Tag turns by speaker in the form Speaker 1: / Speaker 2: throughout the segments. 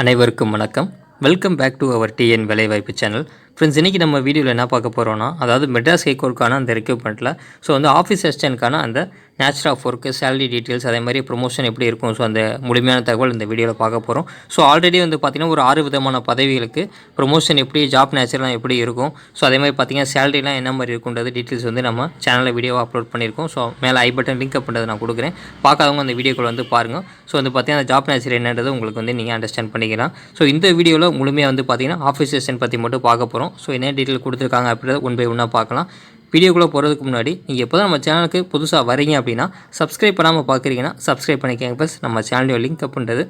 Speaker 1: அனைவருக்கும் வணக்கம். Welcome back to our TN வேலைவாய்ப்பு சேனல் ஃப்ரெண்ட்ஸ் இன்றைக்கி நம்ம வீடியோவில் என்ன பார்க்க போகிறோம்னா அதாவது மெட்ராஸ் ஹைகோர்ட்டுக்கான அந்த ரெக்யூப்மெண்ட்டில் ஸோ வந்து ஆஃபீஸ் அசிஸ்டன்ட்கான அந்த nature of work salary details அதே மாதிரி ப்ரொமோஷன் எப்படி இருக்கும் ஸோ அந்த முழுமையான தகவல் இந்த வீடியோவில் பார்க்க போகிறோம் ஸோ ஆல்ரெடி வந்து பார்த்திங்கன்னா ஒரு ஆறு விதமான பதவிகளுக்கு ப்ரொமோஷன் எப்படி ஜாப் நேச்சர்லாம் எப்படி இருக்கும் ஸோ அதே மாதிரி பார்த்திங்கன்னா சேலரிலாம் என்ன மாதிரி இருக்குன்றது டீட்டெயில்ஸ் வந்து நம்ம சேனலில் வீடியோவாக அப்லோட் பண்ணியிருக்கோம். ஸோ மேலே ஐ பட்டன் லிங்க் பண்ணுறது நான் கொடுக்குறேன். பார்க்காதவங்க அந்த வீடியோக்குள்ள வந்து பாருங்கள் ஸோ வந்து பார்த்திங்கன்னா ஜாப் நேச்சர் என்னன்றது உங்களுக்கு வந்து நீங்கள் அண்டர்ஸ்டாண்ட் பண்ணிக்கலாம். ஸோ இந்த வீடியோவில் முழுமையாக வந்து பார்த்திங்கன்னா ஆஃபீஸ் செஷன் பற்றி மட்டும் பார்க்க போகிறோம் ஸோ என்ன டீட்டெயில் கொடுத்துருக்காங்க அப்படின்றத ஒன் பை ஒன்னாக பார்க்கலாம். வீடியோக்குள்ளே போகிறதுக்கு முன்னாடி நீங்கள் எப்போ நம்ம சேனலுக்கு புதுசாக வரீங்க அப்படின்னா சப்ஸ்கிரைப் பண்ணாமல் பார்க்குறீங்கன்னா சப்ஸ்கிரைப் பண்ணிக்கோங்க ப்ளஸ் நம்ம சேனலோட லிங்க் அப்படின்றது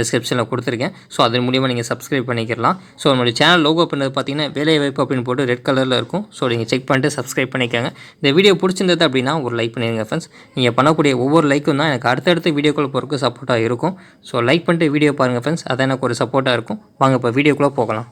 Speaker 1: டிஸ்கிரிப்ஷனில் கொடுத்துருக்கேன். ஸோ அதன் மூலியமாக நீங்கள் சப்ஸ்கிரைப் பண்ணிக்கலாம். ஸோ நம்மளுடைய சேனல் லோகோ பண்ணது பார்த்தீங்கன்னா வேலை வாய்ப்பு அப்படின்னு போட்டு ரெட் கலரில் இருக்கும். ஸோ நீங்கள் செக் பண்ணிட்டு சப்ஸ்கிரைப் பண்ணிக்கோங்க. இந்த வீடியோ பிடிச்சிருந்தது அப்படின்னா ஒரு லைக் பண்ணிடுங்க ஃப்ரெண்ட்ஸ் நீங்கள் பண்ணக்கூடிய ஒவ்வொரு லைக்கும் தான் எனக்கு அடுத்தடுத்த வீடியோக்குள்ளே போகிறதுக்கு சப்போர்ட்டாக இருக்கும். ஸோ லைக் பண்ணிட்டு வீடியோ பாருங்கள் ஃப்ரெண்ட்ஸ் அதான் எனக்கு ஒரு சப்போர்ட்டாக இருக்கும். வாங்க இப்போ வீடியோக்குள்ளே போகலாம்.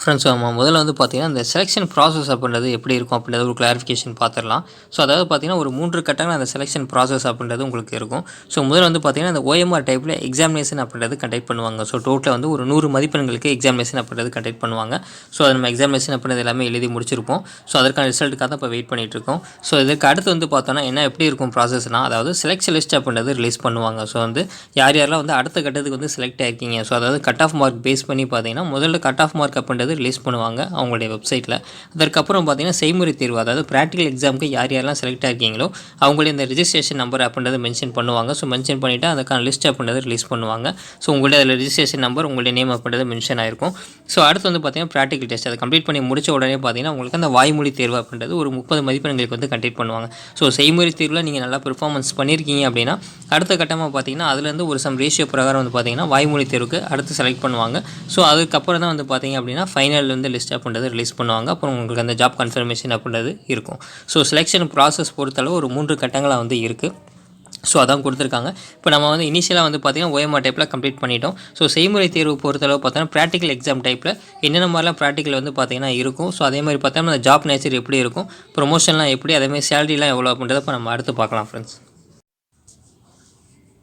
Speaker 1: ஃப்ரெண்ட்ஸ் ஆமாம் முதல்ல வந்து பார்த்தீங்கன்னா இந்த செலெக்ஷன் ப்ராசஸ் அப்படின்றது எப்படி இருக்கும் அப்படின்றது ஒரு கிளாரிஃபிகேஷன் பார்த்துடலாம் ஸோ அதாவது பார்த்தீங்கன்னா ஒரு மூன்று கட்டங்கள் அந்த செலெக்ஷன் ப்ராசஸ் அப்படின்றது உங்களுக்கு இருக்கும். ஸோ முதல்ல வந்து பார்த்தீங்கன்னா இந்த ஓஎம்ஆர் டைப்பில் எக்ஸாமினேஷன் அப்படின்றது கண்டக்ட் பண்ணுவாங்க. ஸோ டோட்டலாக வந்து ஒரு நூறு மதிப்பெண்களுக்கு எக்ஸாமினேஷன் அப்படின்றது கண்டக்ட் பண்ணுவாங்க. ஸோ அது நம்ம எக்ஸாமினேஷன் அப்படின்றது எல்லாமே எழுதி முடிச்சிருப்போம். ஸோ அதற்கான ரிசல்ட்டுக்காக தான் இப்போ வெயிட் பண்ணிகிட்டு இருக்கோம். ஸோ இதுக்கு அடுத்து வந்து பார்த்தோன்னா என்ன எப்படி இருக்கும் ப்ராசஸ்னால் அதாவது செலெக்ஷன் லிஸ்ட் அப்படின்றது ரிலீஸ் பண்ணுவாங்க. ஸோ வந்து யார் யாரெல்லாம் வந்து அடுத்த கட்டத்துக்கு வந்து செலக்ட் ஆகிருக்கீங்க ஸோ அதாவது கட் ஆஃப் மார்க் பேஸ் பண்ணி பார்த்தீங்கன்னா முதல்ல கட் ஆஃப் மார்க் அப்படின்றது ரிலீஸ் பண்ணுவாங்க அவங்களுடைய வெப்சைட்டில் அதற்கப்புறம் பார்த்தீங்கன்னா செய்முறை தேர்வு அதாவது ப்ராக்டிகல் எக்ஸாமுக்கு யார் யாரெல்லாம் செலக்ட் ஆகிருக்கீங்களோ அவங்களுடைய இந்த ரிஜிஸ்ட்ரேஷன் நம்பர் அப்படின்றது மென்ஷன் பண்ணுவாங்க. ஸோ மென்ஷன் பண்ணிவிட்டு அதுக்கான லிஸ்ட் அப்படின்றது ரிலீஸ் பண்ணுவாங்க. ஸோ உங்களுடைய அதில் ரிஜிஸ்ட்ரேஷன் நம்பர் உங்களுடைய நேம் அப்படின்றது மென்ஷன் ஆயிருக்கும். ஸோ அடுத்து வந்து பார்த்தீங்கன்னா ப்ராக்டிகல் டெஸ்ட் அதை கம்ப்ளீட் பண்ணி முடிச்ச உடனே பார்த்தீங்கன்னா உங்களுக்கு அந்த வாய்மொழி தேர்வு அப்படின்றது ஒரு முப்பது மதிப்பெண்களுக்கு வந்து கண்டக்ட் பண்ணுவாங்க. ஸோ செய்முறை தேர்வில் நீங்கள் நல்லா பெர்ஃபார்மன்ஸ் பண்ணியிருக்கீங்க அப்படின்னா அடுத்த கட்டமாக பார்த்தீங்கன்னா அதுலேருந்து ஒரு சம் ரேஷியோ பிரகாரம் வந்து பார்த்தீங்கன்னா வாய்மொழி தேர்வுக்கு அடுத்து செலக்ட் பண்ணுவாங்க. ஸோ அதுக்கப்புறம் தான் வந்து பார்த்தீங்க அப்படின்னா ஃபைனல் வந்து லிஸ்ட் அப்படின்றது ரிலீஸ் பண்ணுவாங்க. அப்புறம் உங்களுக்கு அந்த ஜாப் கன்ஃபர்மேஷன் அப்படின்றது இருக்கும். ஸோ செலெக்ஷன் ப்ராசஸ் பொறுத்தளவு ஒரு மூன்று கட்டங்களாக வந்து இருக்குது ஸோ அதான் கொடுத்துருக்காங்க. இப்போ நம்ம வந்து இனிஷியலாக வந்து பார்த்திங்கன்னா ஓஎம்ஆர் டைப்பில் கம்ப்ளீட் பண்ணிட்டோம். ஸோ செய்முறை தேர்வு பொறுத்தளவு பார்த்தோன்னா ப்ராக்டிக்கல் எக்ஸாம் டைப்பில் என்னென்ன மாதிரிலாம் ப்ராக்டிக்கல் வந்து பார்த்திங்கன்னா இருக்கும். ஸோ அதே மாதிரி பார்த்தோம்னா அந்த ஜாப் நேச்சர் எப்படி இருக்கும்? ப்ரொமோஷன்லாம் எப்படி? அதேமாதிரி சேலரிலாம் எவ்வளோ அப்படின்றத இப்போ நம்ம அடுத்து பார்க்கலாம் ஃப்ரெண்ட்ஸ்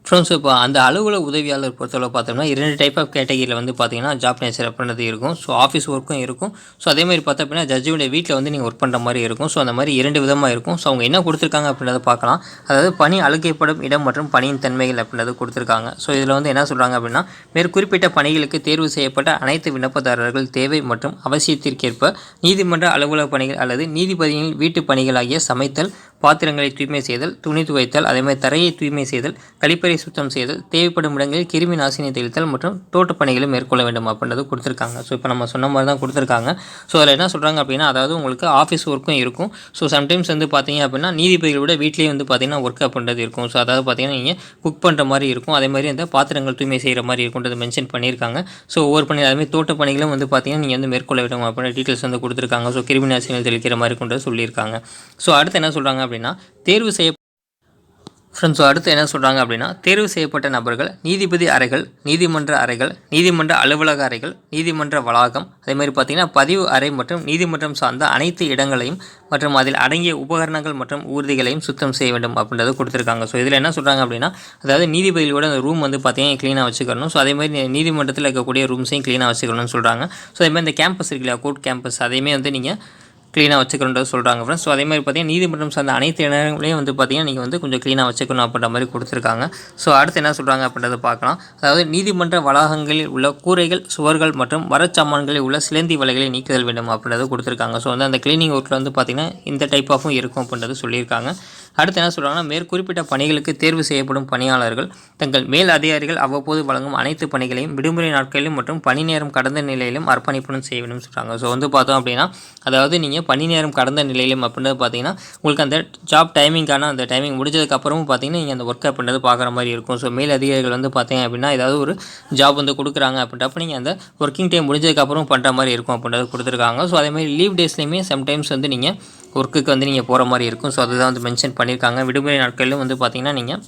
Speaker 1: ஃப்ரெண்ட்ஸ் இப்போ அந்த அலுவலக உதவியாளர் பொறுத்தளவு பார்த்தோம்னா இரண்டு டைப் ஆஃப் கேட்டகிரியில் வந்து பார்த்தீங்கன்னா ஜாப் நேச்சர் அப்படின்றது இருக்கும். ஸோ ஆஃபீஸ் ஒர்க்கும் இருக்கும். ஸோ அதே மாதிரி பார்த்தா அப்படின்னா ஜட்ஜுடைய வீட்டில் வந்து நீங்கள் ஒர்க் பண்ணுற மாதிரி இருக்கும். ஸோ அந்த மாதிரி இரண்டு விதமாக இருக்கும். ஸோ அவங்க என்ன கொடுத்துருக்காங்க அப்படின்றத பார்க்கலாம். அதாவது பணி அழுகைப்படும் இடம் மற்றும் பணியின் தன்மைகள் அப்படின்றது கொடுத்துருக்காங்க. ஸோ இதில் வந்து என்ன சொல்கிறாங்க அப்படின்னா மேற்குறிப்பிட்ட பணிகளுக்கு தேர்வு செய்யப்பட்ட அனைத்து விண்ணப்பதாரர்கள் தேவை மற்றும் அவசியத்திற்கேற்ப நீதிமன்ற அலுவலக பணிகள் அல்லது நீதிபதியின் வீட்டு பணிகளாகிய சமைத்தல் பாத்திரங்களை தூய்மை செய்தல் துணி துவைத்தல் அதேமாதிரி தரையை தூய்மை செய்தல் கழிப்பறை சுத்தம் செய்தல் தேவைப்படும் இடங்களில் கிருமி நாசினி தெளித்தல் மற்றும் தோட்டப்பணிகளை மேற்கொள்ள வேண்டும் அப்படின்றது கொடுத்துருக்காங்க. ஸோ இப்போ நம்ம சொன்ன மாதிரி தான் கொடுத்துருக்காங்க. ஸோ அதில் என்ன சொல்கிறாங்க அப்படின்னா அதாவது உங்களுக்கு ஆஃபீஸ் ஒர்க்கும் இருக்கும். ஸோ சம்டைம்ஸ் வந்து பார்த்தீங்க அப்படின்னா நீதிபதிகளை விட வீட்லேயே வந்து பார்த்தீங்கன்னா ஒர்க் அப்படின்றது இருக்கும். ஸோ அதாவது பார்த்தீங்கன்னா நீங்கள் குக் பண்ணுற மாதிரி இருக்கும். அதே மாதிரி அந்த பாத்திரங்கள் தூய்மை செய்கிற மாதிரி இருக்கும்ன்றது மென்ஷன் பண்ணியிருக்காங்க. ஸோ ஒவ்வொரு பணி அதுமாதிரி தோட்ட பணிகளும் வந்து பார்த்தீங்கன்னா நீங்கள் வந்து மேற்கொள்ள வேண்டும் அப்படின்ற டீட்டெயில்ஸ் வந்து கொடுத்துருக்காங்க. ஸோ கிருமி நாசினிகள் தெளிக்கிற மாதிரி கொண்டு சொல்லியிருக்காங்க. ஸோ அடுத்து என்ன சொல்கிறாங்க அப்படின்னா தேர்வு செய்ய ஃப்ரெண்ட்ஸ் அடுத்து என்ன சொல்கிறாங்க அப்படின்னா தேர்வு செய்யப்பட்ட நபர்கள் நீதிபதி அறைகள் நீதிமன்ற அறைகள் நீதிமன்ற அலுவலக அறைகள் நீதிமன்ற வளாகம் அதேமாதிரி பார்த்திங்கன்னா பதிவு அறை மற்றும் நீதிமன்றம் சார்ந்த அனைத்து இடங்களையும் மற்றும் அதில் அடங்கிய உபகரணங்கள் மற்றும் ஊர்திகளையும் சுத்தம் செய்ய வேண்டும் அப்படின்றத கொடுத்துருக்காங்க. ஸோ இதில் என்ன சொல்கிறாங்க அப்படின்னா அதாவது நீதிபதிகளோட அந்த ரூம் வந்து பார்த்தீங்கன்னா க்ளீனாக வச்சுக்கணும். ஸோ அதேமாதிரி நீதிமன்றத்தில் இருக்கக்கூடிய ரூம்ஸையும் க்ளீனாக வச்சுக்கணும்னு சொல்கிறாங்க ஸோ அதேமாதிரி இந்த கேம்பஸ் இருக்கு இல்லையா கோர்ட் கேம்பஸ் அதையுமே வந்து நீங்கள் க்ளீனாக வச்சுக்கணுன்றது சொல்கிறாங்க ஃப்ரெண்ட்ஸ் ஸோ அதே மாதிரி பார்த்தீங்கன்னா நீதிமன்றம் சார்ந்த அனைத்து இடங்களையும் வந்து பார்த்தீங்கன்னா நீங்கள் வந்து கொஞ்சம் க்ளீனாக வச்சுக்கணும் அப்படின்ற மாதிரி கொடுத்துருக்காங்க. ஸோ அடுத்து என்ன சொல்கிறாங்க அப்படின்றத பார்க்கலாம். அதாவது நீதிமன்ற வளாகங்களில் உள்ள கூரைகள் சுவர்கள் மற்றும் மரச்சாமான்களில் உள்ள சிலந்தி வலைகளை நீக்குதல் வேண்டும் அப்படின்றத கொடுத்துருக்காங்க. ஸோ வந்து அந்த க்ளீனிங் ஒர்க்கில் வந்து பார்த்திங்கன்னா இந்த டைப் ஆஃபும் இருக்கும் அப்படின்றது சொல்லியிருக்காங்க. அடுத்து என்ன சொல்கிறாங்கன்னா மேற்குறிப்பிட்ட பணிகளுக்கு தேர்வு செய்யப்படும் பணியாளர்கள் தங்கள் மேல் அதிகாரிகள் அவ்வப்போது வழங்கும் அனைத்து பணிகளையும் விடுமுறை நாட்களிலும் மற்றும் பணி நேரம் கடந்த நிலையிலும் அர்ப்பணிப்புடன் செய்ய வேண்டும் சொல்கிறாங்க ஸோ வந்து பார்த்தோம் அப்படின்னா அதாவது நீங்கள் பணி நேரம் கடந்த நிலையிலும் அப்படின்றது பார்த்தீங்கன்னா உங்களுக்கு அந்த ஜாப் டைமிங்கான அந்த டைமிங் முடிஞ்சதுக்கப்புறமும் பார்த்தீங்கன்னா நீங்கள் அந்த ஒர்க் அப்படின்றது பார்க்குற மாதிரி இருக்கும். ஸோ மேல் அதிகாரிகள் வந்து பார்த்தீங்க அப்படின்னா ஏதாவது ஒரு ஜாப் வந்து கொடுக்குறாங்க அப்படின்றப்ப நீங்கள் அந்த ஒர்க்கிங் டைம் முடிஞ்சதுக்கப்புறம் பண்ணுற மாதிரி இருக்கும் அப்படின்றது கொடுத்துருக்காங்க. ஸோ அதேமாதிரி லீவ் டேஸ்லையுமே சம்டைம்ஸ் வந்து நீங்கள் ஒர்க்குக்கு வந்து நீங்கள் போகிற மாதிரி இருக்கும். ஸோ அதுதான் வந்து மென்ஷன் பண்ணியிருக்காங்க. விடுமுறை நாட்களிலும் வந்து பார்த்திங்கன்னா நீங்கள்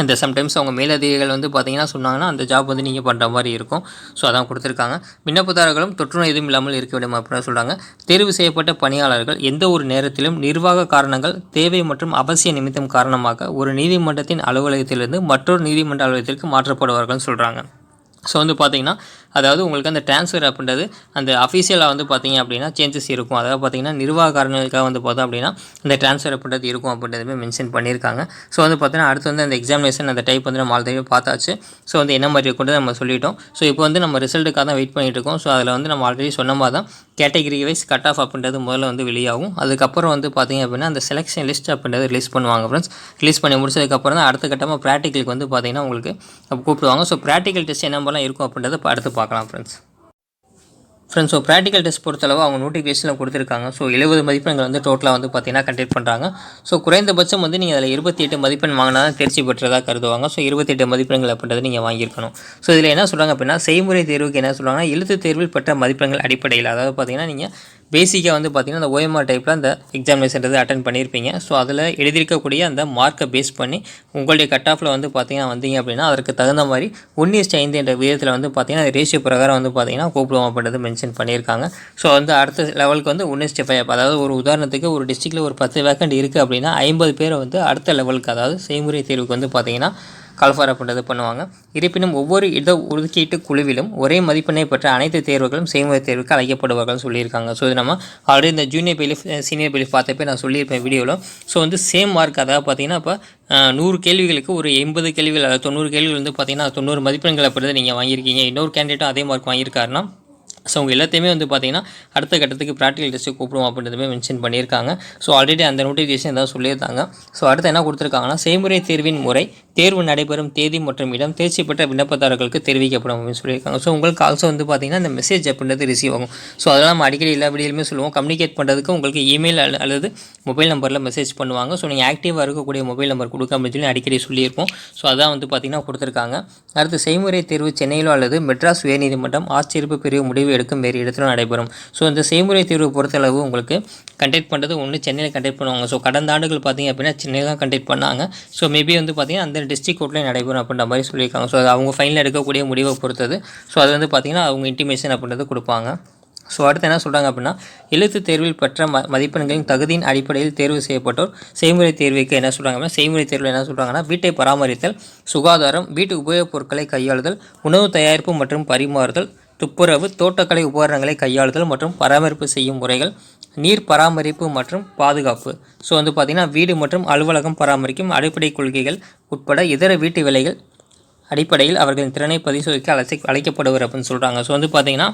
Speaker 1: அந்த சம்டைம்ஸ் அவங்க மேலதிகாரிகள் வந்து பார்த்திங்கன்னா சொன்னாங்கன்னா அந்த ஜாப் வந்து நீங்கள் பண்ணுற மாதிரி இருக்கும். ஸோ அதான் கொடுத்துருக்காங்க. விண்ணப்பதாரர்களும் தொற்றுநோய் எதுவும் இல்லாமல் இருக்க வேண்டும் அப்படின்னு சொல்கிறாங்க தேர்வு செய்யப்பட்ட பணியாளர்கள் எந்த ஒரு நேரத்திலும் நிர்வாக காரணங்கள் தேவை மற்றும் அவசிய நிமித்தம் காரணமாக ஒரு நீதிமன்றத்தின் அலுவலகத்திலிருந்து மற்றொரு நீதிமன்ற அலுவலகத்திற்கு மாற்றப்படுவார்கள்னு சொல்கிறாங்க ஸோ வந்து பார்த்தீங்கன்னா அதாவது உங்களுக்கு அந்த ட்ரான்ஸ்ஃபர் அப்படின்றது அந்த அஃபீஷியலாக வந்து பார்த்தீங்க அப்படின்னா சேஞ்சஸ் இருக்கும். அதாவது பார்த்தீங்கன்னா நிர்வாக காரணங்களுக்காக வந்து பார்த்தோம் அப்படின்னா அந்த ட்ரான்ஸ்ஃபர் அப்படின்றது இருக்கும் அப்படின்றதுமே மென்ஷன் பண்ணியிருக்காங்க. ஸோ வந்து பார்த்தீங்கன்னா அடுத்து வந்து அந்த எக்ஸாமினேஷன் அந்த டைப் வந்து நம்ம ஆல்ரெடி பார்த்தாச்சு. ஸோ வந்து என்ன மாதிரி இருக்குன்றது நம்ம சொல்லிட்டோம். ஸோ இப்போ வந்து நம்ம ரிசல்ட்டுக்காக தான் வெயிட் பண்ணிட்டு இருக்கோம். ஸோ அதில் வந்து நம்ம ஆல்ரெடி சொன்ன மாதிரி தான் கேட்டகரி வைஸ் கட் ஆஃப் அப்படின்றது முதல்ல வந்து வெளியாகும். அதுக்கப்புறம் வந்து பார்த்தீங்க அப்படின்னா அந்த செலெக்ஷன் லிஸ்ட் அப்படின்றது ரிலீஸ் பண்ணுவாங்க ஃப்ரெண்ட்ஸ் ரிலீஸ் பண்ணி முடிச்சதுக்கப்புறம் தான் அடுத்த கட்டமாக ப்ராக்டிக்கலுக்கு வந்து பார்த்தீங்கன்னா உங்களுக்கு கூப்பிடுவாங்க. ஸோ ப்ராக்டிக்கல் டெஸ்ட் என்ன மாதிரிலாம் இருக்கும் அப்படின்றத அடுத்து பார்க்கலாம் friends friends so practical test பொறுத்தளவு அவங்க நோட்டிஃபிகேஷனில் கொடுத்துருக்காங்க. ஸோ எழுபது மதிப்பெண்கள் வந்து டோட்டலாக வந்து பார்த்தீங்கன்னா கண்டக்ட் பண்ணுறாங்க ஸோ குறைந்தபட்சம் வந்து நீங்கள் அதில் இருபத்தி எட்டு மதிப்பெண் வாங்கினா தான் தேர்ச்சி பெற்றதாக கருதுவாங்க. ஸோ இருபத்தெட்டு மதிப்பெண்கள் அப்படின்றது நீங்கள் வாங்கியிருக்கணும். ஸோ இதில் என்ன சொல்கிறாங்க அப்படின்னா செய்முறை தேர்வுக்கு என்ன சொல்கிறாங்கன்னா எழுத்து தேர்வில் பெற்ற மதிப்பெண்கள் அடிப்படையில். அதாவது பார்த்தீங்கன்னா நீங்கள் பேசிக்காக வந்து பார்த்திங்கன்னா அந்த ஓஎம்ஆர் டைப்பில் அந்த எக்ஸாமினேஷன் அட்டன் பண்ணியிருப்பீங்க. ஸோ அதில் எழுதியிருக்கக்கூடிய அந்த மார்க்கை பேஸ் பண்ணி உங்களுடைய கட் ஆஃபில் வந்து பார்த்தீங்கன்னா வந்தீங்க அப்படின்னா அதற்கு தகுந்த மாதிரி ஒன் இஸ்ட் ஐந்து என்ற விதத்தில் வந்து பார்த்தீங்கன்னா ரேஷியோ பிரகாரம் வந்து பார்த்தீங்கன்னா கூப்பிடுவோம் அப்படின்றது மென்ஷன் பண்ணியிருக்காங்க. ஸோ வந்து அடுத்த லெவலுக்கு வந்து ஒன் இஸ்ட் ஃபைவ் அதாவது ஒரு உதாரணத்துக்கு ஒரு டிஸ்ட்ரிக்டில் ஒரு பத்து வேக்கண்ட் இருக்குது அப்படின்னா ஐம்பது பேரை வந்து அடுத்த லெவலுக்கு அதாவது செய்முறை தேர்வுக்கு வந்து பார்த்தீங்கன்னா கால்ஃபார் அப்படின்றது பண்ணுவாங்க. இருப்பினும் ஒவ்வொரு இட ஒதுக்கீட்டு குழுவிலும் ஒரே மதிப்பெண்ணை பெற்ற அனைத்து தேர்வுகளும் செய்முறை தேர்வுக்கு அழைக்கப்படுவார்கள் சொல்லியிருக்காங்க. ஸோ இது நம்ம ஆல்ரெடி இந்த ஜூனியர் பிலிஃப் சீனியர் பிலிஃப் பார்த்தப்ப நான் சொல்லியிருப்பேன் வீடியோவில் ஸோ வந்து சேம் மார்க் அதாவது பார்த்தீங்கன்னா இப்போ நூறு கேள்விகளுக்கு ஒரு எண்பது கேள்விகள் அதாவது தொண்ணூறு கேள்விகள் வந்து பார்த்தீங்கன்னா தொண்ணூறு மதிப்பெண்கள் பிறகு நீங்கள் வாங்கியிருக்கீங்க. இன்னொரு கேண்டிடேட்டும் அதே மார்க் வாங்கியிருக்காருன்னா ஸோ அவங்க எல்லாத்தையுமே வந்து பார்த்தீங்கன்னா அடுத்த கட்டத்துக்கு ப்ராக்டிகல் டெஸ்ட்டு கூப்பிடுவோம் அப்படின்றதுமே மென்ஷன் பண்ணியிருக்காங்க. ஸோ ஆல்ரெடி அந்த நோட்டிஃபிகேஷன் ஏதாவது சொல்லியிருந்தாங்க. ஸோ அடுத்து என்ன கொடுத்துருக்காங்கன்னா செய்முறை தேர்வின் முறை தேர்வு நடைபெறும் தேதி மற்றும் இடம் தேர்ச்சி பெற்ற விண்ணப்பதாரர்களுக்கு தெரிவிக்கப்படும் அப்படின்னு சொல்லியிருக்காங்க. ஸோ உங்களுக்கு ஆல்சோ வந்து பார்த்தீங்கன்னா இந்த மெசேஜ் அப்படின்றது ரிசீவ் ஆகும். ஸோ அதெல்லாம் நம்ம அடிக்கடி எல்லா வீடியோலுமே சொல்லுவோம். கம்யூனிகேட் பண்ணுறதுக்கு உங்களுக்கு இமெயில் அல்லது மொபைல் நம்பரில் மெசேஜ் பண்ணுவாங்க. ஸோ நீங்கள் ஆக்டிவாக இருக்கக்கூடிய மொபைல் நம்பர் கொடுக்க அப்படின்னு சொல்லி அடிக்கடி சொல்லியிருப்போம். ஸோ அதான் வந்து பார்த்தீங்கன்னா கொடுத்துருக்காங்க. அடுத்து செய்முறை தேர்வு சென்னையிலோ அல்லது மெட்ராஸ் உயர்நீதிமன்றம் ஆட்சேர்ப்பு பிரிவு முடிவு எடுக்கும் வேறு இடத்திலும் நடைபெறும். ஸோ இந்த செய்முறை தேர்வு பொறுத்தளவு உங்களுக்கு கண்டக்ட் பண்ணுறது ஒன்று சென்னையில் கண்டக்ட் பண்ணுவாங்க. ஸோ கடந்த ஆண்டுகள் பார்த்தீங்க அப்படின்னா சென்னையில் தான் கண்டக்ட் பண்ணாங்க. ஸோ மேபி வந்து பார்த்திங்கன்னா அந்த டிஸ்ட்ரிக் கோர்ட்லேயே நடைபெறும் அப்படின்ற மாதிரி சொல்லியிருக்காங்க. ஸோ அது அவங்க ஃபைனல் எடுக்கக்கூடிய முடிவை பொறுத்தது. ஸோ அது வந்து பார்த்தீங்கன்னா அவங்க இன்டிமேஷன் அப்படின்றது கொடுப்பாங்க. ஸோ அடுத்து என்ன சொல்கிறாங்க அப்படின்னா எழுத்து தேர்வில் பெற்ற ம மதிப்பெண்களின் தகுதியின் அடிப்படையில் தேர்வு செய்யப்பட்டோர் செய்முறை தேர்வுக்கு என்ன சொல்கிறாங்க அப்படின்னா செய்முறை தேர்வில் என்ன சொல்கிறாங்கன்னா வீட்டை பராமரித்தல் சுகாதாரம் வீட்டு உபயோகப் பொருட்களை கையாளுதல் உணவு தயாரிப்பு மற்றும் பரிமாறுதல் துப்புரவு தோட்டக்கலை உபகரணங்களை கையாளுதல் மற்றும் பராமரிப்பு செய்யும் முறைகள் நீர் பராமரிப்பு மற்றும் பாதுகாப்பு. ஸோ வந்து பார்த்திங்கன்னா வீடு மற்றும் அலுவலகம் பராமரிக்கும் அடிப்படை கொள்கைகள் உட்பட இதர வீட்டு வேலைகள் அடிப்படையில் அவர்களின் திறனை பரிசோதிக்க அழைச்சி அழைக்கப்படுவர் அப்படின்னு சொல்கிறாங்க ஸோ வந்து பார்த்திங்கன்னா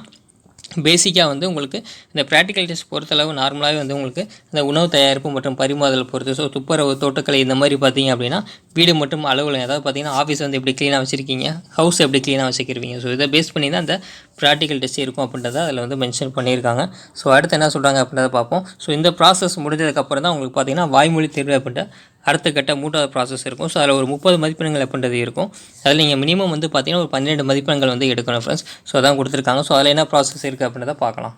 Speaker 1: பேசிக்காக வந்து உங்களுக்கு இந்த ப்ராக்டிக்கல் டெஸ்ட் பொறுத்தளவு நார்மலாகவே வந்து உங்களுக்கு இந்த உணவு தயாரிப்பு மற்றும் பரிமாறுதல் பொறுத்து ஸோ துப்புரவு தோட்டக்கலை இந்த மாதிரி பார்த்தீங்க அப்படின்னா வீடு மற்றும் அலுவலகம் அதாவது பார்த்தீங்கன்னா ஆஃபீஸ் வந்து எப்படி க்ளீனாக வச்சுருக்கீங்க ஹவுஸ் எப்படி க்ளீனாக வச்சுக்கிருவீங்க ஸோ இதை பேஸ் பண்ணி தான் அந்த ப்ராக்டிக்கல் டெஸ்ட் இருக்கும் அப்படின்றத அதில் வந்து மென்ஷன் பண்ணியிருக்காங்க. ஸோ அடுத்து என்ன சொல்கிறாங்க அப்படின்றத பார்ப்போம். ஸோ இந்த ப்ராசஸ் முடிஞ்சதுக்கப்புறம் தான் உங்களுக்கு பார்த்தீங்கன்னா வாய்மொழி தேர்வு அப்படின்ற அடுத்த கட்ட மூன்றாவது ப்ராசஸ் இருக்கும். ஸோ அதில் ஒரு முப்பது மதிப்பெண்கள் அப்படின்றது இருக்கும். அதில் நீங்கள் மினிமம் வந்து பார்த்தீங்கன்னா ஒரு பன்னிரெண்டு மதிப்பெண்கள் வந்து எடுக்கணும் ஃப்ரெண்ட்ஸ் ஸோ அதான் கொடுத்துருக்காங்க. ஸோ அதில் என்ன ப்ராசஸ் இருக்குது அப்படின்றத பார்க்கலாம்.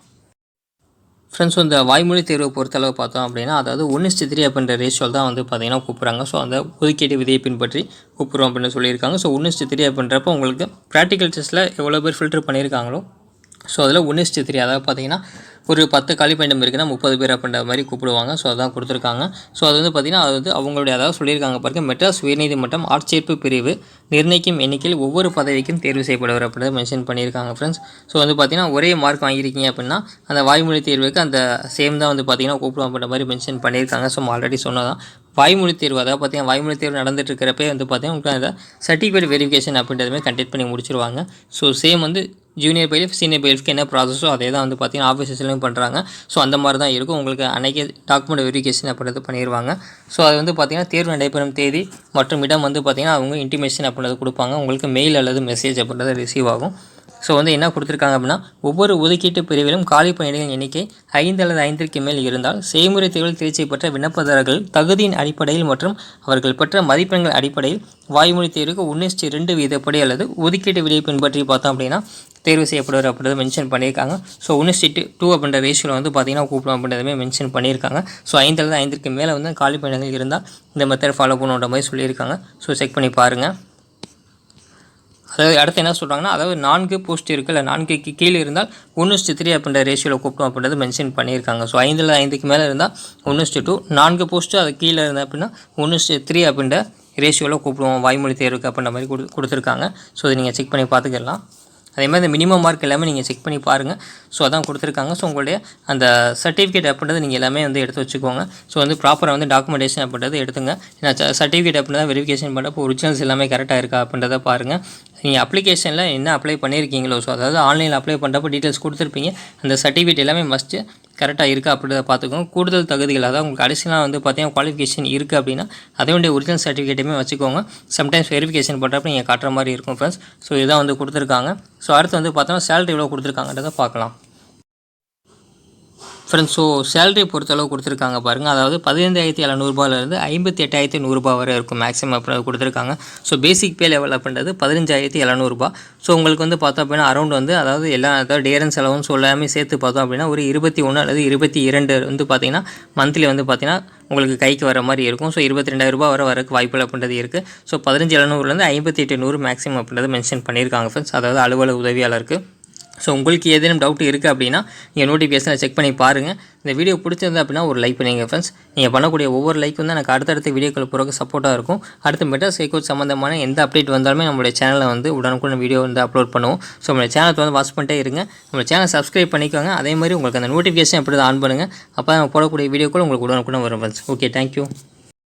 Speaker 1: ஃப்ரெண்ட்ஸ் இந்த வாய்மொழி தேர்வை பொறுத்தளவு பார்த்தோம் அப்படின்னா அதாவது ஒன்று த்ரீ அப்படின்ற ரேஷியோல் தான் வந்து பார்த்தீங்கன்னா கூப்பிட்றாங்க. ஸோ அந்த ஒதுக்கீட்டு விதியை பின்பற்றி கூப்பிட்றோம் அப்படின்னு சொல்லியிருக்காங்க. ஸோ ஒன்று த்ரீ அப்படின்றப்ப உங்களுக்கு ப்ராக்டிக்கல் டெஸ்ட்டில் எவ்வளோ பேர் ஃபில்டர் பண்ணியிருக்காங்களோ ஸோ அதில் ஒன்று த்ரீ அதாவது பார்த்தீங்கன்னா ஒரு பத்து காலி பணியிடம் இருக்குன்னா முப்பது பேர் அப்படின்ற மாதிரி கூப்பிடுவாங்க. ஸோ அதான் கொடுத்துருக்காங்க. ஸோ அது வந்து பார்த்திங்கன்னா அது வந்து அவங்களுடைய அதாவது சொல்லியிருக்காங்க பாருங்க மெட்ராஸ் உயர்நீதிமன்றம் ஆட்சேர்ப்பு பிரிவு நிர்ணயிக்கும் எண்ணிக்கையில் ஒவ்வொரு பதவிக்கும் தேர்வு செய்யப்படுவர் அப்படின்றத மென்ஷன் பண்ணியிருக்காங்க ஃப்ரெண்ட்ஸ் ஸோ வந்து பார்த்திங்கன்னா ஒரே மார்க் வாங்கியிருக்கீங்க அப்படின்னா அந்த வாய்மொழி தேர்வுக்கு அந்த சேம் தான் வந்து பார்த்திங்கன்னா கூப்பிடுவோம் அப்படின்ற மாதிரி மென்ஷன் பண்ணியிருக்காங்க. ஸோ ஆல்ரெடி சொன்னதான். வாய்மொழி தேர்வு அதாவது பார்த்தீங்கன்னா வாய்மொழி தேர்வு நடந்துட்டு இருக்கிறப்பே வந்து பார்த்தீங்கன்னா உங்களுக்கு அந்த சர்டிஃபிகேட் வெரிஃபிகேஷன் அப்படின்றதுமே கண்டக்ட் பண்ணி முடிச்சிருவாங்க. ஸோ சேம் வந்து ஜூனியர் பைலிஃப் சீனியர் பைலிஃப்க்கு என்ன ப்ராசஸோ அதே தான் வந்து பார்த்தீங்கன்னா ஆஃபீஸஸ்லையும் பண்ணுறாங்க ஸோ அந்த மாதிரி தான் இருக்கும். உங்களுக்கு அன்றைக்கே டாக்குமெண்ட் வெரிஃபிகேஷன் அப்படின்றது பண்ணிடுவாங்க ஸோ அது வந்து பார்த்தீங்கன்னா தேர்வு நடைபெறும் தேதி மற்றும் இடம் வந்து பார்த்திங்கன்னா அவங்க இன்டிமேஷன் அப்படின்றது கொடுப்பாங்க. உங்களுக்கு மெயில் அல்லது மெசேஜ் அப்படின்றது ரிசீவ் ஆகும். ஸோ வந்து என்ன கொடுத்துருக்காங்க அப்படின்னா ஒவ்வொரு ஒதுக்கீட்டு பிரிவிலும் காலி பணியிடங்களின் எண்ணிக்கை ஐந்து அல்லது ஐந்திற்கு மேல் இருந்தால் செய்முறை தேர்வில் தேர்ச்சி பெற்ற விண்ணப்பதாரர்கள் தகுதியின் அடிப்படையில் மற்றும் அவர்கள் பெற்ற மதிப்பெண்கள் அடிப்படையில் வாய்மொழி தேர்வுக்கு ஒன்று ரெண்டு வீதப்படி அல்லது ஒதுக்கீட்டு விலையை பின்பற்றி பார்த்தோம் அப்படின்னா தேர்வு செய்யப்படுவார் அப்படின்றத மென்ஷன் பண்ணியிருக்காங்க. ஸோ ஒன்று டூ அப்படின்ற ரேஷியோவில் வந்து பார்த்தீங்கன்னா கூப்பிடும் அப்படின்றதுமே மென்ஷன் பண்ணியிருக்காங்க. ஸோ ஐந்து அல்லது ஐந்திற்கு மேலே வந்து காலி பணியிடங்கள் இருந்தால் இந்த மெத்தட் ஃபாலோ பண்ணுன்ற மாதிரி சொல்லியிருக்காங்க. ஸோ செக் பண்ணி பாருங்கள் அதாவது அடுத்து என்ன சொல்கிறாங்கன்னா அதாவது நான்கு போஸ்ட் இருக்குல்ல நான்குக்கு கீழே இருந்தால் ஒன்று த்ரீ அப்படின்ற ரேஷியோவில் கூப்பிடும் அப்படின்றது மென்ஷன் பண்ணியிருக்காங்க. ஸோ ஐந்தில் ஐந்துக்கு மேலே இருந்தால் ஒன்று டூ நான்கு போஸ்ட்டு அது கீழே இருந்தால் அப்படின்னா ஒன்று த்ரீ அப்படின்ற ரேஷியோவில் கூப்பிடுவோம். வாய்மொழி தேர்வுக்கு அப்படின்ற மாதிரி கொடு கொடுத்துருக்காங்க. ஸோ இதை நீங்கள் செக் பண்ணி பார்த்துக்கலாம். அதே மாதிரி இந்த மினிமம் மார்க் எல்லாமே நீங்கள் செக் பண்ணி பாருங்கள் ஸோ அதான் கொடுத்துருக்காங்க. ஸோ உங்களுடைய அந்த சர்டிஃபிகேட் அப்படின்றது நீங்கள் எல்லாமே வந்து எடுத்து வச்சுக்கோங்க. ஸோ வந்து ப்ராப்பராக வந்து டாக்குமெண்டேஷன் அப்படின்றது எடுத்துங்க. ஏன்னா சர்டிஃபிகேட் அப்படின்னா வெரிஃபிகேஷன் பண்ணுறப்போ ஒரிஜினல்ஸ் எல்லாமே கரெக்டாக இருக்கா அப்படின்றத பாருங்கள் நீங்கள் அப்ளிகேஷனில் என்ன அப்ளை பண்ணியிருக்கீங்களோ ஸோ அதாவது ஆன்லைனில் அப்ளை பண்ணுறப்போ டீட்டெயில்ஸ் கொடுத்துருப்பீங்க. அந்த சர்டிஃபிகேட் எல்லாமே மஸ்ட்டு கரெக்டாக இருக்கா அப்படின்றத பார்த்துக்கோங்க. கூடுதல் தகுதிகள் அதாவது உங்களுக்கு அடிஷனலாக வந்து பார்த்தீங்கன்னா குவாலிஃபிகேஷன் இருக்குது அப்படின்னா அதனுடைய ஒரிஜினல் சர்டிஃபிகேட்டுமே வச்சுக்கோங்க. சம்டைம்ஸ் வெரிஃபிகேஷன் பண்ணுறப்ப நீங்கள் காட்டுற மாதிரி இருக்கும் ஃப்ரெண்ட்ஸ் ஸோ இதான் வந்து கொடுத்துருக்காங்க. ஸோ அடுத்து வந்து பார்த்தோம்னா சேலரி எவ்வளோ கொடுத்துருக்காங்கன்றதை பார்க்கலாம். ஃப்ரெண்ட்ஸ் ஸோ சேலரி பொறுத்தளவு கொடுத்துருக்காங்க பாருங்கள் அதாவது பதினைந்தாயிரத்தி எழுநூறுபாலேருந்து ஐம்பத்தி எட்டாயிரத்தி நூறுரூபா வரை இருக்கும் மேக்ஸிமம் அப்படின்னு கொடுத்துருக்காங்க. ஸோ பேசிக் பே லெவல் அப்படின்றது பதினஞ்சாயிரத்தி எழுநூறுபா. ஸோ உங்களுக்கு வந்து பார்த்தோம் அப்படின்னா அரௌண்ட் வந்து அதாவது எல்லா அதாவது டேரன் செலவும் ஸோ எல்லாமே சேர்த்து பார்த்தோம் அப்படின்னா ஒரு இருபத்தி ஒன்று அல்லது இருபத்தி இரண்டு வந்து பார்த்தீங்கன்னா மந்த்லி வந்து பார்த்திங்கன்னா உங்களுக்கு கைக்கு வர மாதிரி இருக்கும். ஸோ இருபத்தி ரெண்டாயிரரூபா வர வரக்கு வாய்ப்புகள் அப்படின்றது இருக்குது ஸோ பதினஞ்சு எழுநூறுலேருந்து ஐம்பத்தி எட்டு நூறு மேக்ஸிமம் அப்படின்றது மென்ஷன் பண்ணியிருக்காங்க ஃப்ரெண்ட்ஸ் அதாவது அலுவலக உதவியாளருக்கு. ஸோ உங்களுக்கு ஏதேனும் டவுட் இருக்குது அப்படின்னா நீங்கள் நோட்டிஃபிகேஷனை செக் பண்ணி பாருங்கள் இந்த வீடியோ பிடிச்சிருந்தா அப்படின்னா ஒரு லைக் பண்ணுங்க ஃப்ரெண்ட்ஸ் நீங்கள் பண்ணக்கூடிய ஒவ்வொரு லைக் வந்து எனக்கு அடுத்தடுத்த வீடியோக்கள் பிறகு சப்போர்ட்டாக இருக்கும். அடுத்த மெட்டா சைக்கோட் சம்மந்தமான எந்த அப்டேட் வந்தாலுமே நம்மளுடைய சேனலில் வந்து உடனுக்குடன் வீடியோ வந்து அப்லோட் பண்ணுவோம். ஸோ நம்மளுடைய சேனலை வந்து வாட்ச் பண்ணிட்டே இருங்க. நம்ம சேனல் சப்ஸ்கிரைப் பண்ணிக்கோங்க. அதே மாதிரி உங்களுக்கு அந்த நோட்டிஃபிகேஷன் எப்படி ஆன் பண்ணுங்கள் அப்போ நம்ம போடக்கூடிய வீடியோக்கள் உங்களுக்கு உடனுக்குடன் வரும் ஃப்ரெண்ட்ஸ் ஓகே தேங்க்யூ